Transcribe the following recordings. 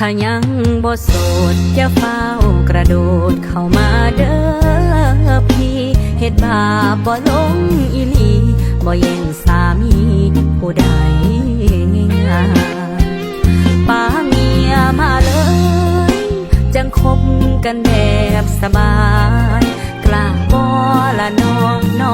ถ้ายังบ่โสดอย่าเฝ้ากระโดดเข้ามาเด้อพี่เฮ็ดบาปบ่ลงอีหลีบ่แย่งสามีผู้ใดป้าเมียมาเลย จังคบกันแบบสบาย กล้าบ่ละน้องน้อ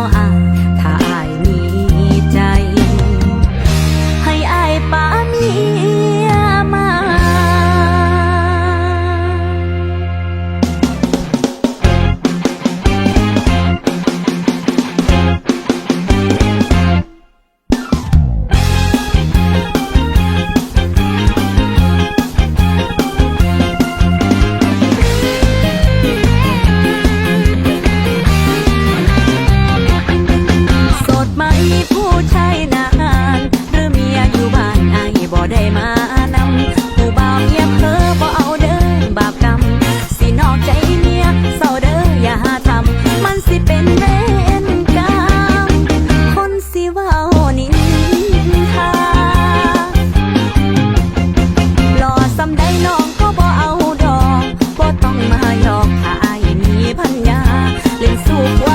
灵素